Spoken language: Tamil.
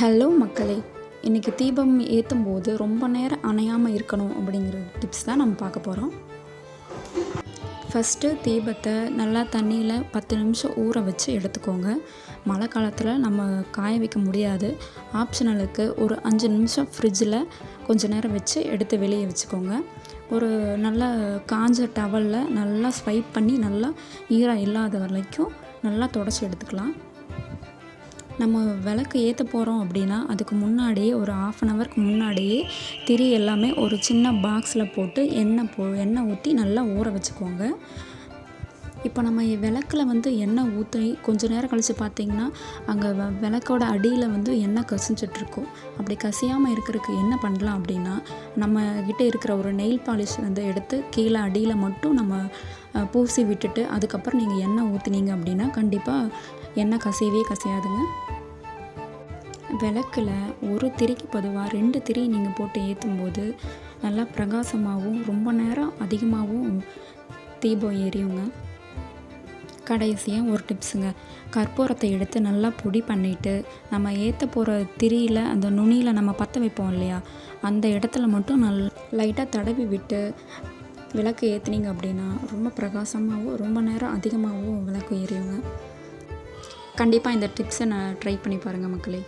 ஹலோ மக்களே. இன்றைக்கி தீபம் ஏற்றும் போது ரொம்ப நேரம் அணையாமல் இருக்கணும் அப்படிங்கிற டிப்ஸ் தான் நம்ம பார்க்க போகிறோம் ஃபஸ்ட்டு தீபத்தை நல்லா தண்ணியில் பத்து நிமிஷம் ஊற வச்சு எடுத்துக்கோங்க. மழை காலத்தில் நம்ம காய வைக்க முடியாது. ஆப்ஷனலுக்கு ஒரு அஞ்சு நிமிஷம் ஃப்ரிட்ஜில் கொஞ்சம் நேரம் வச்சு எடுத்து வெளியே வச்சுக்கோங்க. ஒரு நல்ல காஞ்ச டவலில் நல்லா ஸ்வைப் பண்ணி நல்லா ஈரம் இல்லாத வரைக்கும் நல்லா தொடச்சி எடுத்துக்கலாம். நம்ம விளக்கு ஏற்ற போகிறோம் அப்படின்னா அதுக்கு முன்னாடியே ஒரு ஆஃப் அன் ஹவருக்கு முன்னாடியே திரி எல்லாமே ஒரு சின்ன பாக்ஸில் போட்டு எண்ணெய் போ எண்ணெய் ஊற்றி நல்லா ஊற வச்சுக்கோங்க. இப்போ நம்ம விளக்கில் வந்து எண்ணெய் ஊற்றி கொஞ்சம் நேரம் கழித்து பார்த்தீங்கன்னா அங்கே வ விளக்கோட அடியில் வந்து எண்ணெய் கசிஞ்சிட்ருக்கும். அப்படி கசியாமல் இருக்கிறதுக்கு என்ன பண்ணலாம் அப்படின்னா நம்ம கிட்டே இருக்கிற ஒரு நெயில் பாலிஷ் வந்து எடுத்து கீழே அடியில் மட்டும் நம்ம பூசி விட்டுட்டு அதுக்கப்புறம் நீங்கள் எண்ணெய் ஊற்றினீங்க அப்படின்னா கண்டிப்பாக எண்ணெய் கசியவே கசியாதுங்க. விளக்கில் ஒரு திரிக்கு பொதுவாக ரெண்டு திரி நீங்கள் போட்டு ஏற்றும்போது நல்லா பிரகாசமாகவும் ரொம்ப நேரம் அதிகமாகவும் தீபம் எரியுங்க கடைசியாக ஒரு டிப்ஸுங்க. கற்பூரத்தை எடுத்து நல்லா பொடி பண்ணிவிட்டு நம்ம ஏற்ற போகிற திரியில் அந்த நுனியில் நம்ம பற்ற வைப்போம் இல்லையா? அந்த இடத்துல மட்டும் நல் லைட்டாக தடவி விட்டு விளக்கு ஏற்றுனீங்க அப்படின்னா ரொம்ப பிரகாசமாகவும் ரொம்ப நேரம் அதிகமாகவும் விளக்கு எரியுங்க கண்டிப்பாக இந்த டிப்ஸை நான் ட்ரை பண்ணி பாருங்கள் மக்களே.